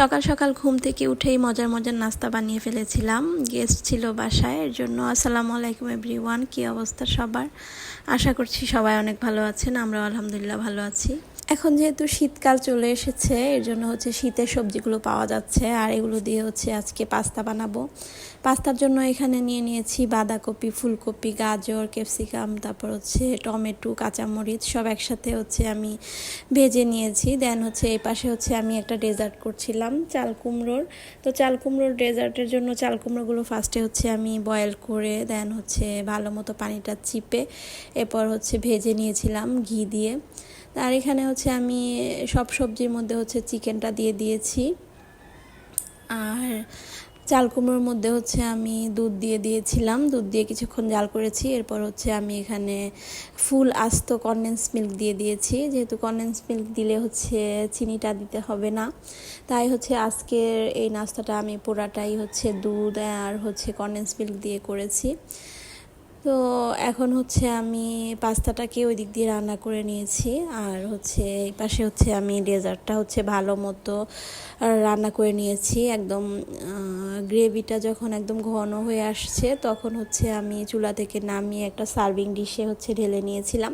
সকাল সকাল ঘুম থেকে উঠেই মজার মজার নাস্তা বানিয়ে ফেলেছিলাম। গেস্ট ছিল বাসায়, এর জন্য আসসালামু আলাইকুম এভরিওয়ান কী অবস্থা সবার? আশা করছি সবাই অনেক ভালো আছেন আমরা আলহামদুলিল্লাহ ভালো আছি। এখন যেহেতু শীতকাল চলে এসেছে, এর জন্য হচ্ছে শীতের সবজিগুলো পাওয়া যাচ্ছে। আর এগুলো দিয়ে হচ্ছে আজকে পাস্তা বানাবো। পাস্তার জন্য এখানে নিয়ে নিয়েছি বাঁধাকপি, ফুলকপি, গাজর, ক্যাপসিকাম, তারপর হচ্ছে টমেটো, কাঁচামরিচ, সব একসাথে হচ্ছে আমি ভেজে নিয়েছি। দেন হচ্ছে এই পাশে হচ্ছে আমি একটা ডেজার্ট করছিলাম, চাল কুমড়োর। তো চাল কুমড়োর ডেজার্টের জন্য চাল কুমড়োগুলো ফার্স্টে হচ্ছে আমি বয়েল করে, দেন হচ্ছে ভালো মতো পানিটা চিপে, এরপর হচ্ছে ভেজে নিয়েছিলাম ঘি দিয়ে। আর এখানে হচ্ছে আমি সব সবজির মধ্যে হচ্ছে চিকেনটা দিয়ে দিয়েছি। আর চাল কুমড়োর মধ্যে হচ্ছে আমি দুধ দিয়ে দিয়েছিলাম। দুধ দিয়ে কিছুক্ষণ জাল করেছি। এরপর হচ্ছে আমি এখানে ফুল আস্ত কনডেন্স মিল্ক দিয়ে দিয়েছি। যেহেতু কনডেন্স মিল্ক দিলে হচ্ছে চিনিটা দিতে হবে না। তাই হচ্ছে আজকের এই নাস্তাটা আমি পুরাটাই হচ্ছে দুধ আর হচ্ছে কনডেন্স মিল্ক দিয়ে করেছি। তো এখন হচ্ছে আমি পাস্তাটাকে ওই দিক দিয়ে রান্না করে নিয়েছি। আর হচ্ছে এই পাশে হচ্ছে আমি ডেজার্টটা হচ্ছে ভালো মতো রান্না করে নিয়েছি। একদম গ্রেভিটা যখন একদম ঘন হয়ে আসছে, তখন হচ্ছে আমি চুলা থেকে নামিয়ে একটা সার্ভিং ডিশে হচ্ছে ঢেলে নিয়েছিলাম।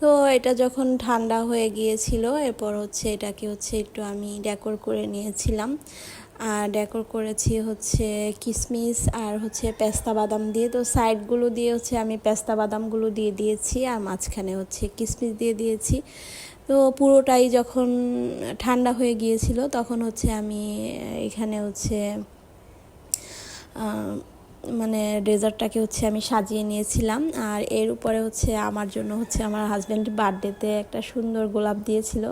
তো এটা যখন ঠান্ডা হয়ে গিয়েছিল, এরপর হচ্ছে এটাকে হচ্ছে একটু আমি ডেকোর করে নিয়েছিলাম। ডেকোর করেছি হচ্ছে কিসমিস আর হচ্ছে পেস্তা বাদাম দিয়ে। তো সাইডগুলো দিয়ে হচ্ছে আমি পেস্তা বাদামগুলো দিয়ে দিয়েছি আর মাঝখানে হচ্ছে কিসমিস দিয়ে দিয়েছি। তো পুরোটাই যখন ঠান্ডা হয়ে গিয়েছিল তখন হচ্ছে আমি এখানে হচ্ছে মানে ডেজার্টটাকে হচ্ছে আমি সাজিয়ে নিয়েছিলাম। আর এর উপরে হচ্ছে আমার জন্য হচ্ছে আমার হাজব্যান্ড বার্থডেতে একটা সুন্দর গোলাপ দিয়েছিল।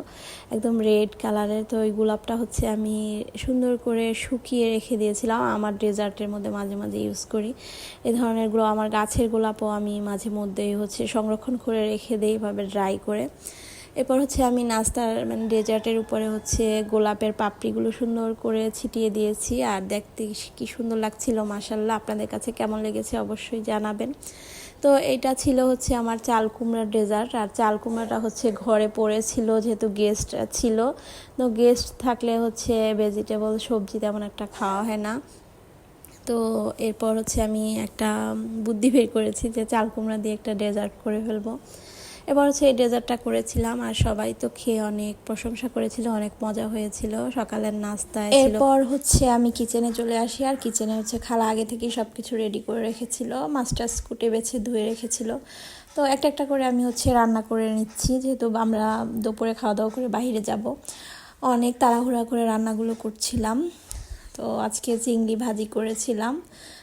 একদম রেড কালারের তো ওই গোলাপটা হচ্ছে আমি সুন্দর করে শুকিয়ে রেখে দিয়েছিলাম। আমার ডেজার্টের মধ্যে মাঝে মাঝে ইউজ করি। এ ধরনেরগুলো আমার গাছের গোলাপও আমি মাঝে মধ্যেই হচ্ছে সংরক্ষণ করে রেখে দিই এভাবে ড্রাই করে। এরপর হচ্ছে আমি নাস্তার মানে ডেজার্টের উপরে হচ্ছে গোলাপের পাপড়িগুলো সুন্দর করে ছিটিয়ে দিয়েছি। আর দেখতে কি সুন্দর লাগছিল মাসাল্লাহ আপনাদের কাছে কেমন লেগেছে অবশ্যই জানাবেন। তো এটা ছিল হচ্ছে আমার চাল কুমড়ার ডেজার্ট। আর চাল কুমড়াটা হচ্ছে ঘরে পড়েছিল, যেহেতু গেস্ট ছিল। তো গেস্ট থাকলে হচ্ছে ভেজিটেবল সবজি তেমন একটা খাওয়া হয় না। তো এরপর হচ্ছে আমি একটা বুদ্ধি বের করেছি যে চাল কুমড়া দিয়ে একটা ডেজার্ট করে ফেলব। এবার হচ্ছে এই ডেজার্টটা করেছিলাম আর সবাই তো খেয়ে অনেক প্রশংসা করেছিল, অনেক মজা হয়েছিল। সকালের নাস্তায় এরপর হচ্ছে আমি কিচেনে চলে আসি আর কিচেনে হচ্ছে খালা আগে থেকেই সব কিছু রেডি করে রেখেছিল মাস্টার স্কুটে বেছে ধুয়ে রেখেছিল। তো একটা একটা করে আমি হচ্ছে রান্না করে নিচ্ছি, যেহেতু আমরা দুপুরে খাওয়া দাওয়া করে বাহিরে যাব। অনেক তাড়াহুড়া করে রান্নাগুলো করছিলাম। তো আজকে চিংড়ি ভাজি করেছিলাম।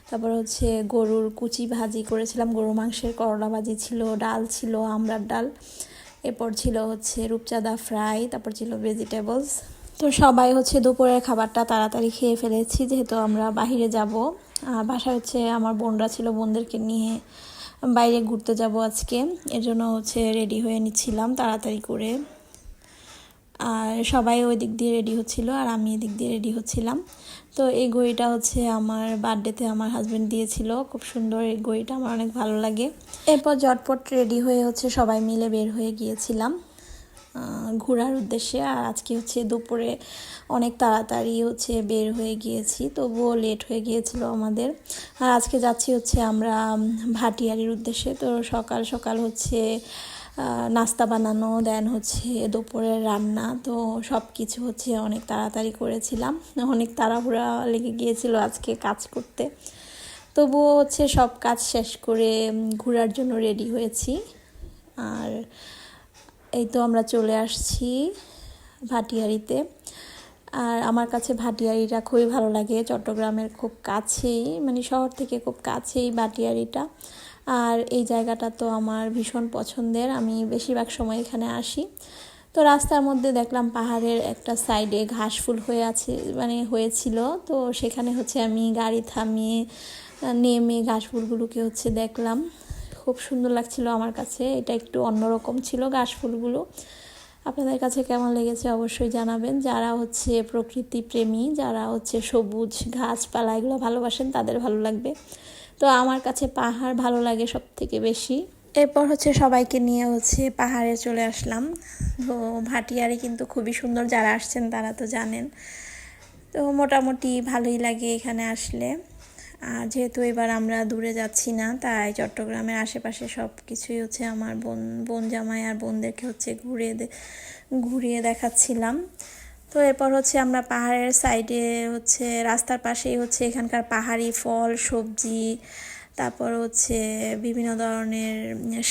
তারপর হচ্ছে গরুর কুচি ভাজি করেছিলাম গরু মাংসের করলা ভাজি ছিল, ডাল ছিল, আমড়ার ডাল। এরপর ছিল হচ্ছে রূপচাঁদা ফ্রাই, তারপর ছিল ভেজিটেবলস তো সবাই হচ্ছে দুপুরের খাবারটা তাড়াতাড়ি খেয়ে ফেলেছি, যেহেতু আমরা বাহিরে যাব। বাসায় হচ্ছে আমার বোনরা ছিল, বোনদেরকে নিয়ে বাইরে ঘুরতে যাব আজকে। এর জন্য হচ্ছে রেডি হয়ে নিচ্ছিলাম তাড়াতাড়ি করে। আর সবাই ওই দিক দিয়ে রেডি হচ্ছিল আর আমি এদিক দিয়ে রেডি হচ্ছিলাম। তো এই ঘড়িটা হচ্ছে আমার বার্থডেতে আমার হাজব্যান্ড দিয়েছিল। খুব সুন্দর এই ঘড়িটা আমার অনেক ভালো লাগে। এরপর জটপট রেডি হয়ে হচ্ছে সবাই মিলে বের হয়ে গিয়েছিলাম ঘোরার উদ্দেশ্যে। আর আজকে হচ্ছে দুপুরে অনেক তাড়াতাড়ি হচ্ছে বের হয়ে গিয়েছি, তবুও লেট হয়ে গিয়েছিল আমাদের। আর আজকে যাচ্ছি হচ্ছে আমরা ভাটিয়ারির উদ্দেশ্যে। তো সকাল সকাল হচ্ছে নাস্তা বানানো দেন হচ্ছে দুপুরের রান্না, তো সব কিছু হচ্ছে অনেক তাড়াতাড়ি করেছিলাম। অনেক তাড়াহুড়া লেগে গিয়েছিল আজকে কাজ করতে। তবুও হচ্ছে সব কাজ শেষ করে ঘোরার জন্য রেডি হয়েছি। আর এই তো আমরা চলে আসছি ভাটিয়ারিতে। আর আমার কাছে ভাটিয়ারিটা খুবই ভালো লাগে, চট্টগ্রামের খুব কাছেই মানে শহর থেকে খুব কাছেই ভাটিয়ারিটা। আর এই জায়গাটা তো আমার ভীষণ পছন্দের। আমি বেশিরভাগ সময় এখানে আসি। তো রাস্তার মধ্যে দেখলাম পাহাড়ের একটা সাইডে ঘাস ফুল হয়ে আছে মানে হয়েছিল। তো সেখানে হচ্ছে আমি গাড়ি থামিয়ে নেমে ঘাস ফুলগুলোকে হচ্ছে দেখলাম। খুব সুন্দর লাগছিল আমার কাছে। এটা একটু অন্যরকম ছিল ঘাস ফুলগুলো। আপনাদের কাছে কেমন লেগেছে অবশ্যই জানাবেন। যারা হচ্ছে প্রকৃতি প্রেমী, যারা হচ্ছে সবুজ গাছপালা এগুলো ভালোবাসেন, তাদের ভালো লাগবে। তো আমার কাছে পাহাড় ভালো লাগে সব থেকে বেশি। এরপর হচ্ছে সবাইকে নিয়ে হচ্ছে পাহাড়ে চলে আসলাম। তো ভাটিয়ারে কিন্তু খুবই সুন্দর যারা আসছেন তারা তো জানেন। তো মোটামুটি ভালোই লাগে এখানে আসলে। আর যেহেতু এবার আমরা দূরে যাচ্ছি না, তাই চট্টগ্রামের আশেপাশে সব কিছুই হচ্ছে আমার বোন বোন জামাই আর বোনদেরকে হচ্ছে ঘুরিয়ে ঘুরিয়ে দেখাচ্ছিলাম। তো এরপর হচ্ছে আমরা পাহাড়ের সাইডে হচ্ছে, রাস্তার পাশেই হচ্ছে এখানকার পাহাড়ি ফল, সবজি, তারপর হচ্ছে বিভিন্ন ধরনের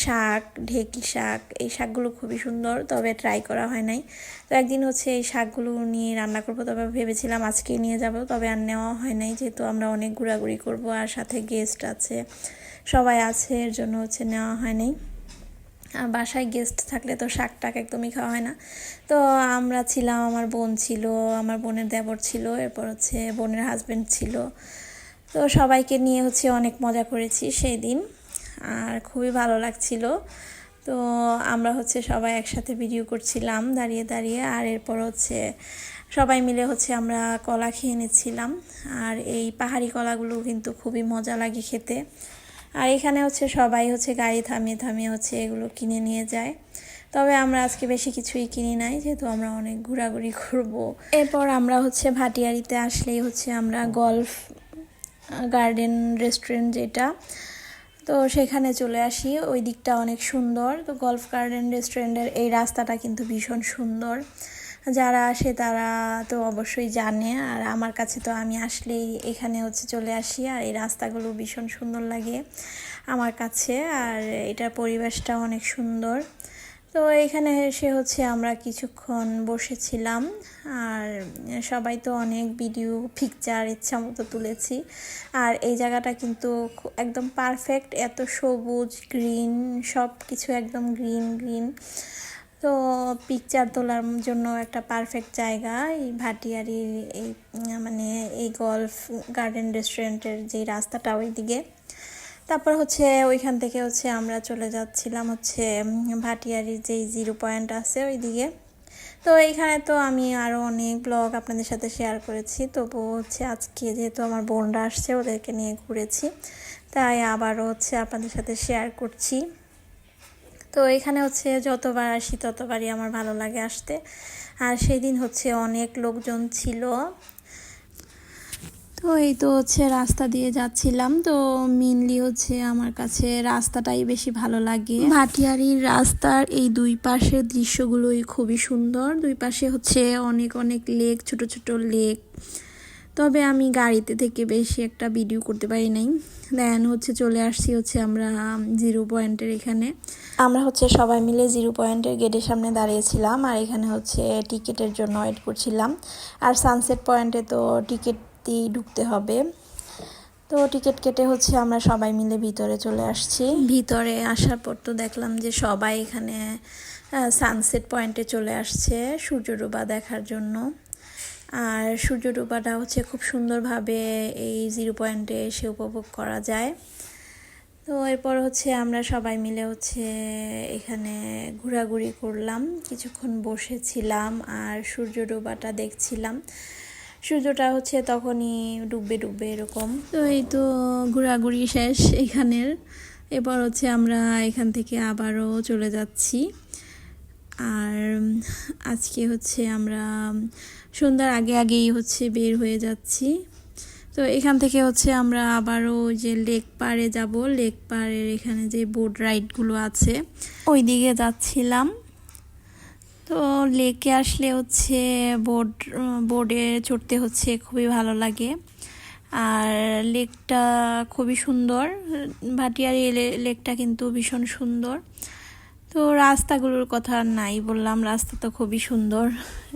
শাক, ঢেকি শাক, এই শাকগুলো খুবই সুন্দর, তবে ট্রাই করা হয় নাই। তো একদিন হচ্ছে এই শাকগুলো নিয়ে রান্না করব, তবে ভেবেছিলাম আজকে নিয়ে যাব, তবে আর নেওয়া হয় নাই, যেহেতু আমরা অনেক ঘোরাঘুরি করব আর সাথে গেস্ট আছে, সবাই আছে, এর জন্য হচ্ছে নেওয়া হয় নাই। বাসায় গেস্ট থাকলে তো শাক টাক একদমই খাওয়া হয় না। তো আমরা ছিলাম, আমার বোন ছিল, আমার বোনের দেবর ছিল, এরপর হচ্ছে বোনের হাজবেন্ড ছিল। তো সবাইকে নিয়ে হচ্ছে অনেক মজা করেছি সেই দিন আর খুবই ভালো লাগছিল। তো আমরা হচ্ছে সবাই একসাথে ভিডিও করছিলাম দাঁড়িয়ে দাঁড়িয়ে, আর এরপর হচ্ছে সবাই মিলে হচ্ছে আমরা কলা খেয়ে নিচ্ছিলাম। আর এই পাহাড়ি কলাগুলো কিন্তু খুবই মজা লাগে খেতে। আর এখানে হচ্ছে সবাই হচ্ছে গাড়ি থামিয়ে থামিয়ে হচ্ছে এগুলো কিনে নিয়ে যায়। তবে আমরা আজকে বেশি কিছুই কিনি নাই, যেহেতু আমরা অনেক ঘোরাঘুরি করব। এরপর আমরা হচ্ছে ভাটিয়ারিতে আসলেই হচ্ছে আমরা গল্ফ, গার্ডেন, রেস্টুরেন্ট যেটা, তো সেখানে চলে আসি। ওই দিকটা অনেক সুন্দর। তো গল্ফ, গার্ডেন, রেস্টুরেন্টের এই রাস্তাটা কিন্তু ভীষণ সুন্দর। যারা আসে তারা তো অবশ্যই জানে। আর আমার কাছে তো আমি আসলেই এখানে হচ্ছে চলে আসি। আর এই রাস্তাগুলো ভীষণ সুন্দর লাগে আমার কাছে। আর এটার পরিবেশটা অনেক সুন্দর। তো এখানে এসে হচ্ছে আমরা কিছুক্ষণ বসেছিলাম। আর সবাই তো অনেক ভিডিও পিকচার ইচ্ছা মতো তুলেছি। আর এই জায়গাটা কিন্তু একদম পারফেক্ট এত সবুজ গ্রিন সব কিছু একদম গ্রিন গ্রিন তো পিকচার তোলার জন্য একটা পারফেক্ট জায়গা, এই ভাটিয়ারির এই মানে এই গল্ফ গার্ডেন রেস্টুরেন্টের যে রাস্তাটা ওই দিকে তারপর হচ্ছে ওইখান থেকে হচ্ছে আমরা চলে যাচ্ছিলাম হচ্ছে ভাটিয়ারির যেই জিরো পয়েন্ট আছে ওইদিকে। তো এইখানে তো আমি আরও অনেক ব্লগ আপনাদের সাথে শেয়ার করেছি, তবুও হচ্ছে আজকে যেহেতু আমার বোনরা আসছে ওদেরকে নিয়ে ঘুরেছি, তাই আবারও হচ্ছে আপনাদের সাথে শেয়ার করছি। তো এখানে হচ্ছে যতবার আসি ততবারই আমার ভালো লাগে আসতে। আর সেদিন হচ্ছে অনেক লোকজন ছিল। তো এই তো হচ্ছে রাস্তা দিয়ে যাচ্ছিলাম। তো মেনলি হচ্ছে আমার কাছে রাস্তাটাই বেশি ভালো লাগে। ভাটিয়ারির রাস্তার এই দুই পাশের দৃশ্যগুলোই খুবই সুন্দর। দুই পাশে হচ্ছে অনেক অনেক লেক ছোট ছোট লেক তবে আমি গাড়িতে থেকে বেশি একটা ভিডিও করতে পারি নাই। দেন হচ্ছে চলে আসছি হচ্ছে আমরা জিরো পয়েন্টের এখানে। আমরা হচ্ছে সবাই মিলে জিরো পয়েন্টের গেটের সামনে দাঁড়িয়েছিলাম আর এখানে হচ্ছে টিকিটের জন্য ওয়েট করছিলাম। আর সানসেট পয়েন্টে তো টিকিট দিয়েই ঢুকতে হবে। তো টিকিট কেটে হচ্ছে আমরা সবাই মিলে ভিতরে চলে আসছি। ভিতরে আসার পর তো দেখলাম যে সবাই এখানে সানসেট পয়েন্টে চলে আসছে সূর্য ডোবা দেখার জন্য। আর সূর্য ডোবাটা হচ্ছে খুব সুন্দরভাবে এই জিরো পয়েন্টে এসে উপভোগ করা যায়। তো এরপর হচ্ছে আমরা সবাই মিলে হচ্ছে এখানে ঘোরাঘুরি করলাম, কিছুক্ষণ বসেছিলাম আর সূর্য ডোবাটা দেখছিলাম। সূর্যটা হচ্ছে তখনই ডুববে ডুববে এরকম। তো এই তো ঘোরাঘুরি শেষ এখানের। এরপর হচ্ছে আমরা এখান থেকে আবারও চলে যাচ্ছি। আর আজকে হচ্ছে আমরা সন্ধ্যার আগে আগেই হচ্ছে বের হয়ে যাচ্ছি। তো এখান থেকে হচ্ছে আমরা আবারও যে লেক পাড়ে যাব। লেক পাড়ের এখানে যে বোট রাইডগুলো আছে ওই দিকে যাচ্ছিলাম। তো লেকে আসলে হচ্ছে বোট বোর্ডে চড়তে হচ্ছে খুবই ভালো লাগে। আর লেকটা খুবই সুন্দর। ভাটিয়ারি লেকটা কিন্তু ভীষণ সুন্দর। তো রাস্তাগুলোর কথা আর নাই, বললাম রাস্তা তো খুবই সুন্দর।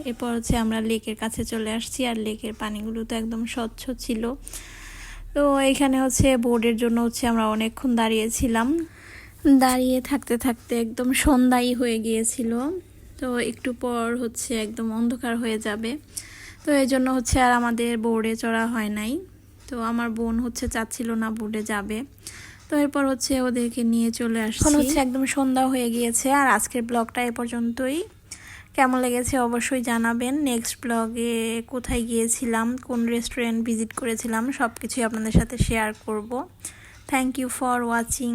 এরপর হচ্ছে আমরা লেকের কাছে চলে আসছি, আর লেকের পানিগুলো তো একদম স্বচ্ছ ছিল। তো এখানে হচ্ছে বোর্ডের জন্য হচ্ছে আমরা অনেকক্ষণ দাঁড়িয়েছিলাম। দাঁড়িয়ে থাকতে থাকতে একদম সন্ধ্যাই হয়ে গিয়েছিল। তো একটু পর হচ্ছে একদম অন্ধকার হয়ে যাবে। তো এই জন্য হচ্ছে আর আমাদের বোর্ডে চড়া হয় নাই। তো আমার বোন হচ্ছে চাচ্ছিল না বোর্ডে যাবে। তো এরপর হচ্ছে ওদেরকে নিয়ে চলে আসছি। এখন হচ্ছে একদম সন্ধ্যা হয়ে গিয়েছে, আর আজকের ব্লগটা এ পর্যন্তই। কেমন লেগেছে অবশ্যই জানাবেন। নেক্সট ব্লগে কোথায় গিয়েছিলাম, কোন রেস্টুরেন্ট ভিজিট করেছিলাম সব কিছুই আপনাদের সাথে শেয়ার করব। Thank you for watching